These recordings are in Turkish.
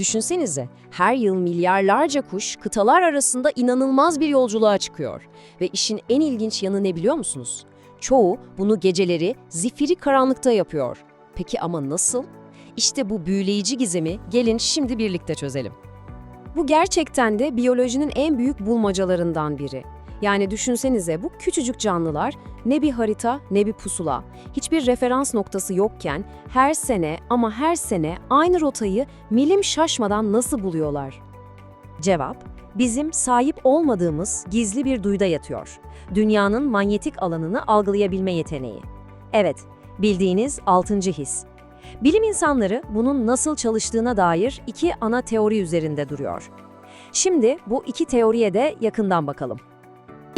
Düşünsenize, her yıl milyarlarca kuş kıtalar arasında inanılmaz bir yolculuğa çıkıyor. Ve işin en ilginç yanı ne biliyor musunuz? Çoğu bunu geceleri zifiri karanlıkta yapıyor. Peki ama nasıl? İşte bu büyüleyici gizemi gelin şimdi birlikte çözelim. Bu gerçekten de biyolojinin en büyük bulmacalarından biri. Yani düşünsenize bu küçücük canlılar ne bir harita ne bir pusula, hiçbir referans noktası yokken her sene ama her sene aynı rotayı milim şaşmadan nasıl buluyorlar? Cevap, bizim sahip olmadığımız gizli bir duyuda yatıyor. Dünyanın manyetik alanını algılayabilme yeteneği. Evet, bildiğiniz altıncı his. Bilim insanları bunun nasıl çalıştığına dair iki ana teori üzerinde duruyor. Şimdi bu iki teoriye de yakından bakalım.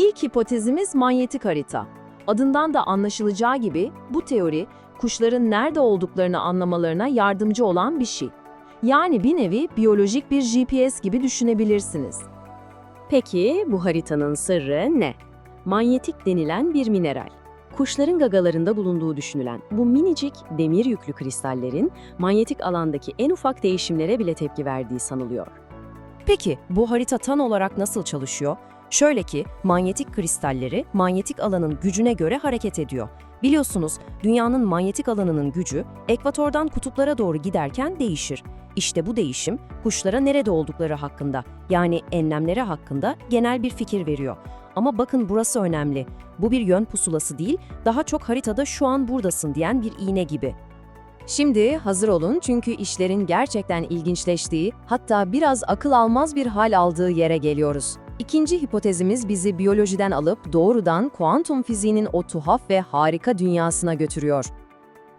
İlk hipotezimiz manyetik harita. Adından da anlaşılacağı gibi bu teori kuşların nerede olduklarını anlamalarına yardımcı olan bir şey. Yani bir nevi biyolojik bir GPS gibi düşünebilirsiniz. Peki bu haritanın sırrı ne? Manyetik denilen bir mineral. Kuşların gagalarında bulunduğu düşünülen bu minicik demir yüklü kristallerin manyetik alandaki en ufak değişimlere bile tepki verdiği sanılıyor. Peki bu harita tam olarak nasıl çalışıyor? Şöyle ki manyetik kristalleri manyetik alanın gücüne göre hareket ediyor. Biliyorsunuz dünyanın manyetik alanının gücü ekvatordan kutuplara doğru giderken değişir. İşte bu değişim kuşlara nerede oldukları hakkında yani enlemleri hakkında genel bir fikir veriyor. Ama bakın burası önemli. Bu bir yön pusulası değil, daha çok haritada şu an buradasın diyen bir iğne gibi. Şimdi hazır olun çünkü işlerin gerçekten ilginçleştiği, hatta biraz akıl almaz bir hal aldığı yere geliyoruz. İkinci hipotezimiz bizi biyolojiden alıp doğrudan kuantum fiziğinin o tuhaf ve harika dünyasına götürüyor.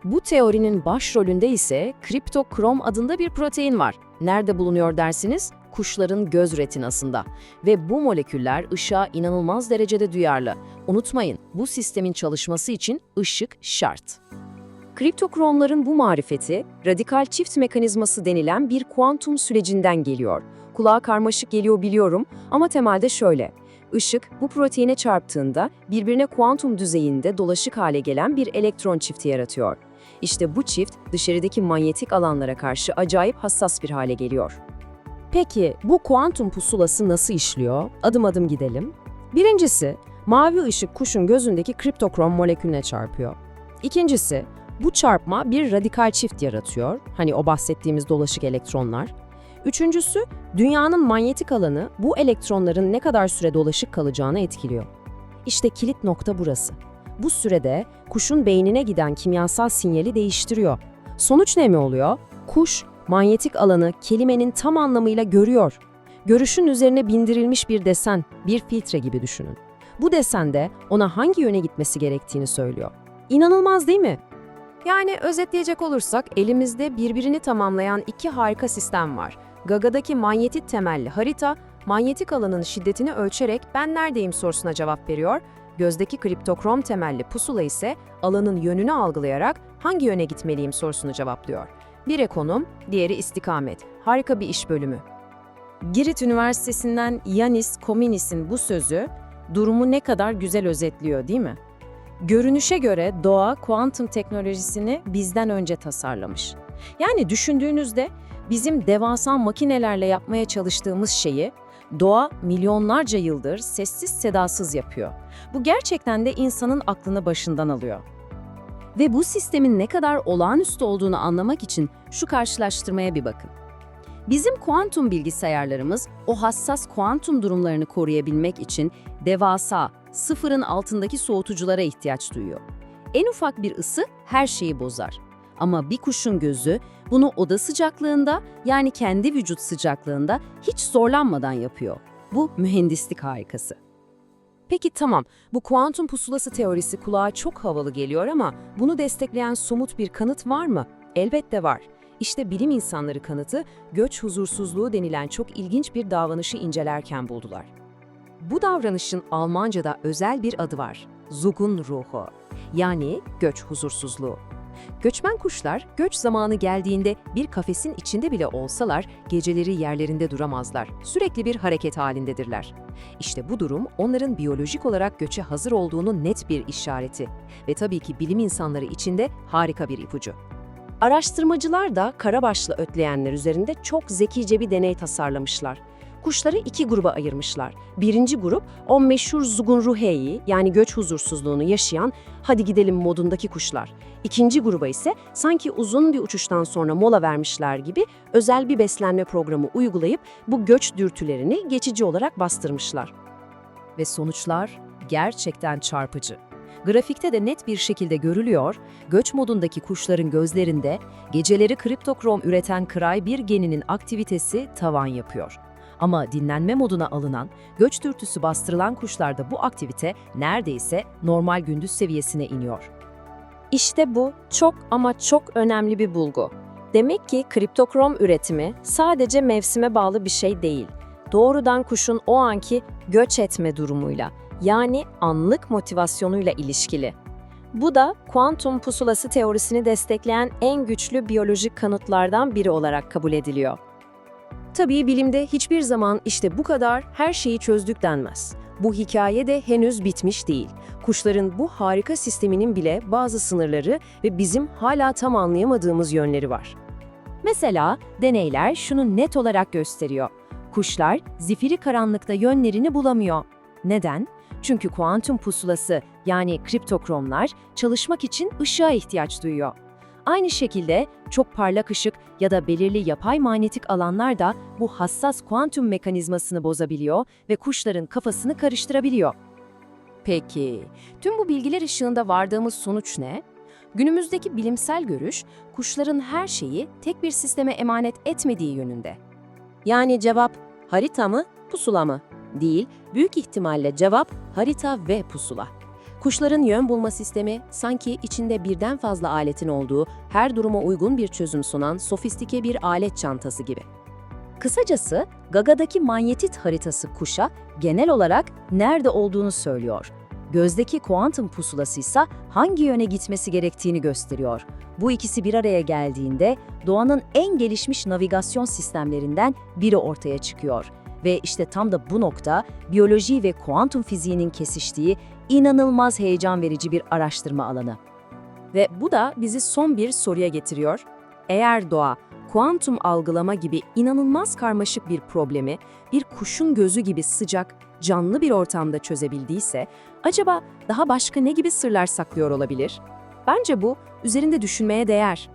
Bu teorinin başrolünde ise kriptokrom adında bir protein var. Nerede bulunuyor dersiniz? Kuşların göz retinasında. Ve bu moleküller ışığa inanılmaz derecede duyarlı. Unutmayın, bu sistemin çalışması için ışık şart. Kriptokromların bu marifeti, radikal çift mekanizması denilen bir kuantum sürecinden geliyor. Kulağa karmaşık geliyor biliyorum ama temelde şöyle. Işık bu proteine çarptığında birbirine kuantum düzeyinde dolaşık hale gelen bir elektron çifti yaratıyor. İşte bu çift dışarıdaki manyetik alanlara karşı acayip hassas bir hale geliyor. Peki bu kuantum pusulası nasıl işliyor? Adım adım gidelim. Birincisi, mavi ışık kuşun gözündeki kriptokrom molekülüne çarpıyor. İkincisi, bu çarpma bir radikal çift yaratıyor. Hani o bahsettiğimiz dolaşık elektronlar. Üçüncüsü, dünyanın manyetik alanı bu elektronların ne kadar süre dolaşık kalacağını etkiliyor. İşte kilit nokta burası. Bu sürede kuşun beynine giden kimyasal sinyali değiştiriyor. Sonuç ne mi oluyor? Kuş manyetik alanı kelimenin tam anlamıyla görüyor. Görüşün üzerine bindirilmiş bir desen, bir filtre gibi düşünün. Bu desende ona hangi yöne gitmesi gerektiğini söylüyor. İnanılmaz değil mi? Yani özetleyecek olursak elimizde birbirini tamamlayan iki harika sistem var. Gaga'daki manyetik temelli harita, manyetik alanın şiddetini ölçerek ben neredeyim sorusuna cevap veriyor. Gözdeki kriptokrom temelli pusula ise alanın yönünü algılayarak hangi yöne gitmeliyim sorusunu cevaplıyor. Biri konum, diğeri istikamet. Harika bir iş bölümü. Girit Üniversitesi'nden Yanis Kominis'in bu sözü durumu ne kadar güzel özetliyor değil mi? Görünüşe göre doğa kuantum teknolojisini bizden önce tasarlamış. Yani düşündüğünüzde bizim devasa makinelerle yapmaya çalıştığımız şeyi doğa milyonlarca yıldır sessiz sedasız yapıyor. Bu gerçekten de insanın aklını başından alıyor. Ve bu sistemin ne kadar olağanüstü olduğunu anlamak için şu karşılaştırmaya bir bakın. Bizim kuantum bilgisayarlarımız o hassas kuantum durumlarını koruyabilmek için devasa, sıfırın altındaki soğutuculara ihtiyaç duyuyor. En ufak bir ısı her şeyi bozar. Ama bir kuşun gözü bunu oda sıcaklığında yani kendi vücut sıcaklığında hiç zorlanmadan yapıyor. Bu mühendislik harikası. Peki tamam, bu kuantum pusulası teorisi kulağa çok havalı geliyor ama bunu destekleyen somut bir kanıt var mı? Elbette var. İşte bilim insanları kanıtı göç huzursuzluğu denilen çok ilginç bir davranışı incelerken buldular. Bu davranışın Almanca'da özel bir adı var. Zugunruhe. Yani göç huzursuzluğu. Göçmen kuşlar göç zamanı geldiğinde bir kafesin içinde bile olsalar geceleri yerlerinde duramazlar. Sürekli bir hareket halindedirler. İşte bu durum onların biyolojik olarak göçe hazır olduğunu net bir işareti ve tabii ki bilim insanları için de harika bir ipucu. Araştırmacılar da karabaşlı ötleyenler üzerinde çok zekice bir deney tasarlamışlar. Kuşları iki gruba ayırmışlar. Birinci grup o meşhur Zugunruheyi yani göç huzursuzluğunu yaşayan hadi gidelim modundaki kuşlar. İkinci gruba ise sanki uzun bir uçuştan sonra mola vermişler gibi özel bir beslenme programı uygulayıp bu göç dürtülerini geçici olarak bastırmışlar. Ve sonuçlar gerçekten çarpıcı. Grafikte de net bir şekilde görülüyor, göç modundaki kuşların gözlerinde geceleri kriptokrom üreten kray bir geninin aktivitesi tavan yapıyor. Ama dinlenme moduna alınan, göç dürtüsü bastırılan kuşlarda bu aktivite neredeyse normal gündüz seviyesine iniyor. İşte bu çok ama çok önemli bir bulgu. Demek ki kriptokrom üretimi sadece mevsime bağlı bir şey değil. Doğrudan kuşun o anki göç etme durumuyla, yani anlık motivasyonuyla ilişkili. Bu da kuantum pusulası teorisini destekleyen en güçlü biyolojik kanıtlardan biri olarak kabul ediliyor. Tabii bilimde hiçbir zaman işte bu kadar her şeyi çözdük denmez. Bu hikaye de henüz bitmiş değil. Kuşların bu harika sisteminin bile bazı sınırları ve bizim hala tam anlayamadığımız yönleri var. Mesela deneyler şunu net olarak gösteriyor. Kuşlar zifiri karanlıkta yönlerini bulamıyor. Neden? Çünkü kuantum pusulası yani kriptokromlar çalışmak için ışığa ihtiyaç duyuyor. Aynı şekilde çok parlak ışık ya da belirli yapay manyetik alanlar da bu hassas kuantum mekanizmasını bozabiliyor ve kuşların kafasını karıştırabiliyor. Peki, tüm bu bilgiler ışığında vardığımız sonuç ne? Günümüzdeki bilimsel görüş, kuşların her şeyi tek bir sisteme emanet etmediği yönünde. Yani cevap harita mı, pusula mı? Değil, büyük ihtimalle cevap harita ve pusula. Kuşların yön bulma sistemi sanki içinde birden fazla aletin olduğu, her duruma uygun bir çözüm sunan sofistike bir alet çantası gibi. Kısacası Gaga'daki manyetit haritası kuşa genel olarak nerede olduğunu söylüyor. Gözdeki kuantum pusulası ise hangi yöne gitmesi gerektiğini gösteriyor. Bu ikisi bir araya geldiğinde doğanın en gelişmiş navigasyon sistemlerinden biri ortaya çıkıyor. Ve işte tam da bu nokta biyoloji ve kuantum fiziğinin kesiştiği inanılmaz heyecan verici bir araştırma alanı. Ve bu da bizi son bir soruya getiriyor. Eğer doğa, kuantum algılama gibi inanılmaz karmaşık bir problemi bir kuşun gözü gibi sıcak, canlı bir ortamda çözebildiyse, acaba daha başka ne gibi sırlar saklıyor olabilir? Bence bu üzerinde düşünmeye değer.